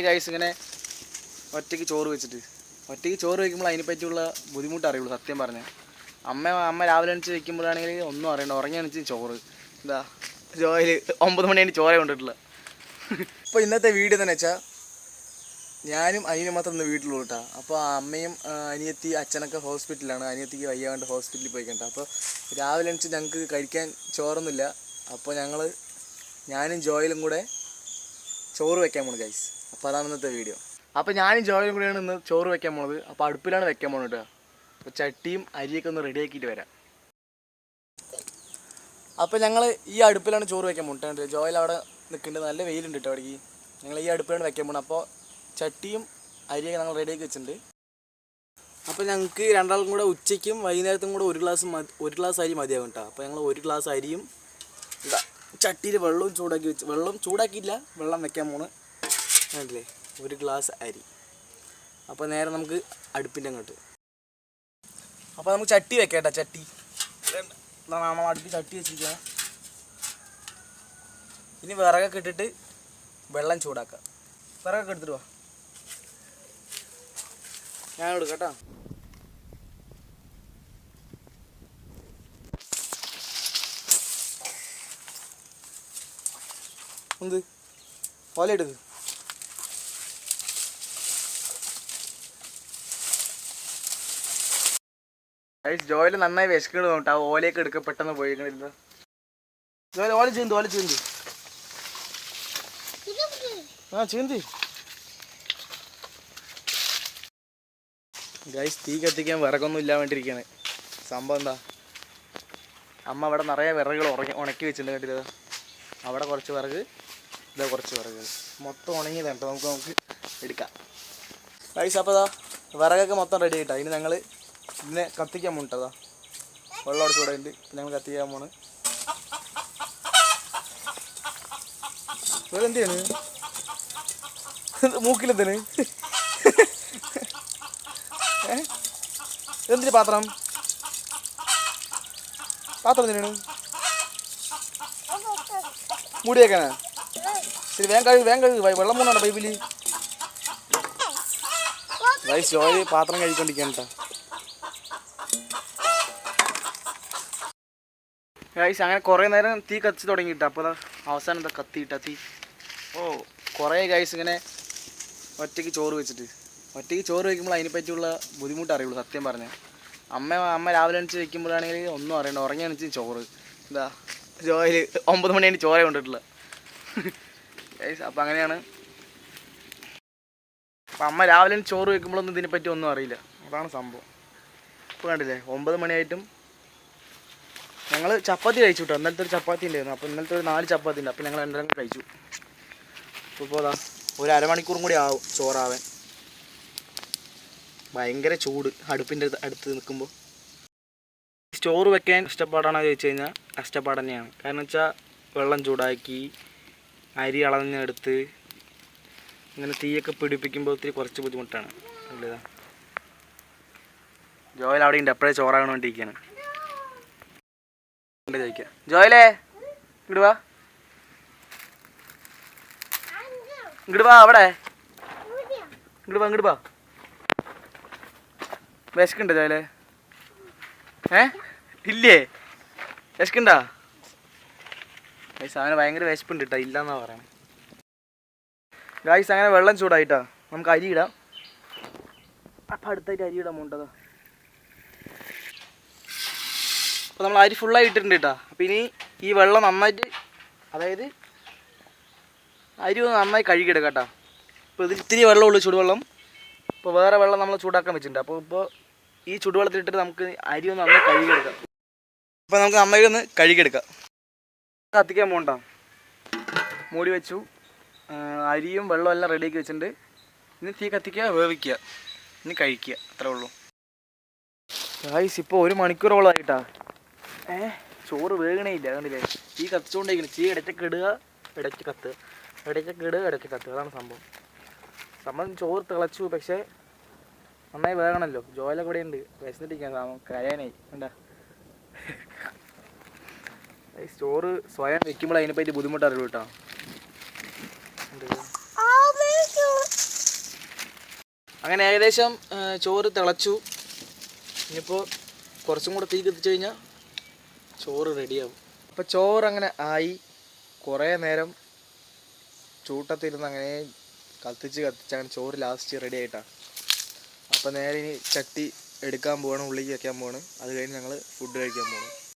നന്നായി ഗൈസ് ഇങ്ങനെ ഒറ്റയ്ക്ക് ചോറ് വെച്ചിട്ട്. ഒറ്റയ്ക്ക് ചോറ് വയ്ക്കുമ്പോൾ അതിനെപ്പറ്റിയുള്ള ബുദ്ധിമുട്ട് അറിയുള്ളൂ സത്യം പറഞ്ഞാൽ അമ്മ അമ്മ രാവിലെ എണിച്ച് വെക്കുമ്പോഴാണെങ്കിൽ ഒന്നും അറിയണ്ട ഉറങ്ങി എണിച്ച് ചോറ്. എന്താ ജോയിൽ ഒമ്പത് മണിയാണ് ചോറ കൊണ്ടിട്ടുള്ളത് അപ്പോൾ ഇന്നത്തെ വീഡിയോ തന്നെ വെച്ചാൽ ഞാനും അനിയനും മാത്രം ഇന്ന് വീട്ടിലുള്ളൂ കേട്ടോ. അപ്പോൾ അമ്മയും അനിയത്തി അച്ഛനൊക്കെ ഹോസ്പിറ്റലിലാണ്. അനിയത്തിക്ക് വയ്യാണ്ട് ഹോസ്പിറ്റലിൽ പോയിക്കണ്ട അപ്പോൾ രാവിലെ എണിച്ച് ഞങ്ങൾക്ക് കഴിക്കാൻ ചോറൊന്നുമില്ല. അപ്പോൾ ഞങ്ങൾ ഞാനും ജോയിലും കൂടെ ചോറ് വയ്ക്കാൻ പോണു ഗൈസ് അപ്പോൾ അതാണ് ഇന്നത്തെ വീഡിയോ അപ്പോൾ ഞാനും ജോയിലും കൂടിയാണ് ഇന്ന് ചോറ് വെക്കാൻ പോണത്. അപ്പോൾ അടുപ്പിലാണ് വെക്കാൻ പോണത് കേട്ടോ. അപ്പോൾ ചട്ടിയും അരിയൊക്കെ ഒന്ന് റെഡി ആക്കിയിട്ട് വരാം. അപ്പോൾ ഞങ്ങൾ ഈ അടുപ്പിലാണ് ചോറ് വെക്കാൻ പോണത് ജോയിൽ അവിടെ നിൽക്കുന്നുണ്ട്. നല്ല വെയിലുണ്ട് കേട്ടോ അവിടേക്ക്. ഞങ്ങൾ ഈ അടുപ്പിലാണ് വെക്കാൻ പോകുന്നത് അപ്പോൾ ചട്ടിയും അരിയൊക്കെ ഞങ്ങൾ റെഡിയാക്കി വെച്ചിട്ടുണ്ട്. അപ്പോൾ ഞങ്ങൾക്ക് രണ്ടാൾക്കും കൂടെ ഉച്ചയ്ക്കും വൈകുന്നേരത്തും കൂടെ ഒരു ഗ്ലാസ് ഒരു ഗ്ലാസ് അരി മതിയാകും കേട്ടോ. അപ്പോൾ ഞങ്ങൾ ഒരു ഗ്ലാസ് അരിയും ഇതാ ചട്ടിയിൽ വെള്ളവും ചൂടാക്കി വെച്ച് വെള്ളം ചൂടാക്കിയില്ല. വെള്ളം വെക്കാൻ പോണ്. കണ്ടില്ലേ ഒരു ഗ്ലാസ് അരി. അപ്പോൾ നേരെ നമുക്ക് അടുപ്പിന്റെ അങ്ങോട്ട്. അപ്പോൾ നമുക്ക് ചട്ടി വെക്കേട്ടാ ചട്ടി. നമ്മൾ അടുപ്പിൽ ചട്ടി വെച്ചിരിക്കുക ഇനി വിറകൊക്കെ ഇട്ടിട്ട് വെള്ളം ചൂടാക്കുക വിറകൊക്കെ എടുത്തിട്ട് വാ. ഞാൻ എടുക്കാം എന്ത്? ഓല എടുക്ക്. ജോയിൽ നന്നായി വിശക്കണ് തോന്നിട്ട് ആ ഓലയൊക്കെ എടുക്ക പെട്ടെന്ന് പോയിക്കണില്ല ജോലി ഓല ചീന്തു ഓല ചീന്തി. ആ ചീന്തി. ഗൈസ് തീ കത്തിക്കാൻ വിറകൊന്നും ഇല്ലാ വേണ്ടിയിരിക്കുകയാണ് സംഭവം എന്താ? അമ്മ അവിടെ നിറയെ വിറകുകൾ ഉറങ്ങി ഉണക്കി വെച്ചിട്ടുണ്ട് കണ്ടില്ല അവിടെ കുറച്ച് വിറക് ഇതാ കുറച്ച് വിറക്. മൊത്തം ഉണങ്ങിയതാണ് നമുക്ക് നമുക്ക് എടുക്കാം. ഗൈസ് അപ്പോൾ ഇതാ വിറകൊക്കെ മൊത്തം റെഡി ആയിട്ടാ. ഇനി ഞങ്ങൾ ഇതിനെ കത്തിക്കാൻ പോണിട്ടതാ വെള്ളം കൂടെ ഉണ്ട്. ഞങ്ങൾ കത്തിക്കാൻ പോണ്. വേറെ എന്തിനാണ് മൂക്കിലെന്തിന് എന്തിന് പാത്രം? പാത്രം എന്തിനാണ്? മൂടി വെക്കാനാ? ശരി വേഗം കഴുകി വേഗം കഴുകി. വെള്ളം മൂന്നാണ് പൈപ്പിൽ വൈസ് ജോലി പാത്രം കഴിക്കൊണ്ടിരിക്കാൻ കേട്ടോ ഗൈസ് അങ്ങനെ കുറേ നേരം തീ കത്തിച്ച് തുടങ്ങിയിട്ട്. അപ്പോൾ അവസാനം എന്താ കത്തിയിട്ട തീ. ഓ കുറേ ഗൈസ് ഇങ്ങനെ ഒറ്റയ്ക്ക് ചോറ് വെച്ചിട്ട്. ഒറ്റയ്ക്ക് ചോറ് വെക്കുമ്പോൾ അതിനെ പറ്റിയുള്ള ബുദ്ധിമുട്ട് അറിയുള്ളൂ സത്യം പറഞ്ഞാൽ അമ്മ അമ്മ രാവിലെ എണിച്ച് വെക്കുമ്പോഴാണെങ്കിൽ ഒന്നും അറിയണ്ട. ഉറങ്ങി എണിച്ച് ചോറ്. എന്താ ജോയിൽ ഒമ്പത് മണിയാണ് ചോര കൊണ്ടിട്ടുള്ള ഗൈസ് അപ്പോൾ അങ്ങനെയാണ്. അപ്പം അമ്മ രാവിലെ ചോറ് വെക്കുമ്പോഴൊന്നും ഇതിനെപ്പറ്റി ഒന്നും അറിയില്ല. അതാണ് സംഭവം. ഇപ്പോൾ കണ്ടില്ലേ ഒമ്പത് മണിയായിട്ടും ഞങ്ങൾ ചപ്പാത്തി കഴിച്ചു കേട്ടോ ഇന്നലത്തെ ഒരു ചപ്പാത്തി ഉണ്ടായിരുന്നു. അപ്പോൾ ഇന്നലത്തെ ഒരു നാല് ചപ്പാത്തി ഉണ്ട്. അപ്പോൾ ഞങ്ങൾ രണ്ടെണ്ണം കഴിച്ചു. ഇപ്പോൾ അതാ ഒരു അരമണിക്കൂറും കൂടി ആവും ചോറാവാൻ. ഭയങ്കര ചൂട്. അടുപ്പിന്റെ അടുത്ത് നിൽക്കുമ്പോൾ ചോറ് വെക്കാൻ കഷ്ടപ്പാടാണോ ചോദിച്ചു കഴിഞ്ഞാൽ കഷ്ടപ്പാട് തന്നെയാണ്. കാരണം വെച്ചാൽ വെള്ളം ചൂടാക്കി അരി അളഞ്ഞെടുത്ത് ഇങ്ങനെ തീയൊക്കെ പിടിപ്പിക്കുമ്പോൾ ഒത്തിരി കുറച്ച് ബുദ്ധിമുട്ടാണ്. അല്ലേ ജോയൽ അവിടെ ഉണ്ട് എപ്പോഴേ ചോറാകണ വേണ്ടിയിരിക്കുകയാണ് ഉണ്ട് ചോദിക്കാം. ജോയലേ ഇങ്ങോട്ട് വാ. ഇങ്ങോട്ട് വാ അവിടെ. ഇങ്ങോട്ട് വാ ഇങ്ങോട്ട് വാ. വിശക്കുണ്ടോ ജോയലേ? ഏ? ഇല്ലേ? വിശക്കുണ്ടാ ഗൈസ് അവന് ഭയങ്കര വിശപ്പുണ്ട് കേട്ടോ ഇല്ലെന്നാ പറയണേ. ഗൈസ് അങ്ങനെ വെള്ളം ചൂടായിട്ടാ. നമുക്ക് അരി ഇടാം. അപ്പം അടുത്തായിട്ട് അരി ഇടാൻ പോണ്ടതാ. അപ്പോൾ നമ്മൾ അരി ഫുള്ളായി ഇട്ടിട്ടുണ്ട് കേട്ടോ അപ്പോൾ ഇനി ഈ വെള്ളം നന്നായിട്ട് അതായത് അരി ഒന്ന് നന്നായി കഴുകിയെടുക്കാം കേട്ടോ അപ്പോൾ ഇതിൽ ഇത്തിരി വെള്ളമുള്ളൂ ചൂടുവെള്ളം. ഇപ്പോൾ വേറെ വെള്ളം നമ്മൾ ചൂടാക്കാൻ വെച്ചിട്ടുണ്ട്. അപ്പോൾ ഇപ്പോൾ ഈ ചുടുവെള്ളത്തിലിട്ടിട്ട് നമുക്ക് അരി ഒന്ന് നന്നായി കഴുകിയെടുക്കാം. അപ്പോൾ നമുക്ക് നന്നായി ഒന്ന് കഴുകിയെടുക്കാം. കത്തിക്കാൻ പോകണ്ട മൂടി വെച്ചു. അരിയും വെള്ളവും എല്ലാം റെഡിയാക്കി വെച്ചിട്ടുണ്ട്. ഇനി തീ കത്തിക്കുക വേവിക്കുക. ഇനി കഴിക്കുക. അത്രേ ഉള്ളൂ. ഗായ്സ് ഇപ്പോൾ ഒരു മണിക്കൂറോളമായിട്ടാ ചോറ് വേഗണേ ഇല്ല കണ്ടില്ലേ തീ കത്തിച്ചുകൊണ്ടിരിക്കുന്നു തീ ഇടയ്ക്കൊക്കെ ഇടുക ഇടയ്ക്ക് കത്തുക ഇടയ്ക്കൊക്കെ ഇടുക ഇടയ്ക്ക് കത്തുക അതാണ് സംഭവം. സംഭവം ചോറ് തിളച്ചു പക്ഷേ നന്നായി വേഗണല്ലോ ജോലൊക്കെ ഇവിടെ ഉണ്ട് വിശന്നിട്ടിരിക്കാൻ കരയാനായി. എന്താ ചോറ് സ്വയം വെക്കുമ്പോൾ അതിനെപ്പറ്റി ബുദ്ധിമുട്ടറിയുള്ളൂ കേട്ടോ? അങ്ങനെ ഏകദേശം ചോറ് തിളച്ചു. ഇനിയിപ്പോൾ കുറച്ചും കൂടെ തീ കത്തിച്ചു കഴിഞ്ഞാൽ ചോറ് റെഡിയാവും. അപ്പോൾ ചോറ് അങ്ങനെ ആയി. കുറേ നേരം ചൂട്ടത്തിരുന്ന് അങ്ങനെ കത്തിച്ച് കത്തിച്ച് അങ്ങനെ ചോറ് ലാസ്റ്റ് റെഡി ആയിട്ടാണ് അപ്പോൾ നേരെ ഇനി ചട്ടി എടുക്കാൻ പോവാണ് ഉള്ളിലേക്ക് വയ്ക്കാൻ പോവാണ്. അത് കഴിഞ്ഞ് ഞങ്ങൾ ഫുഡ് കഴിക്കാൻ പോകണം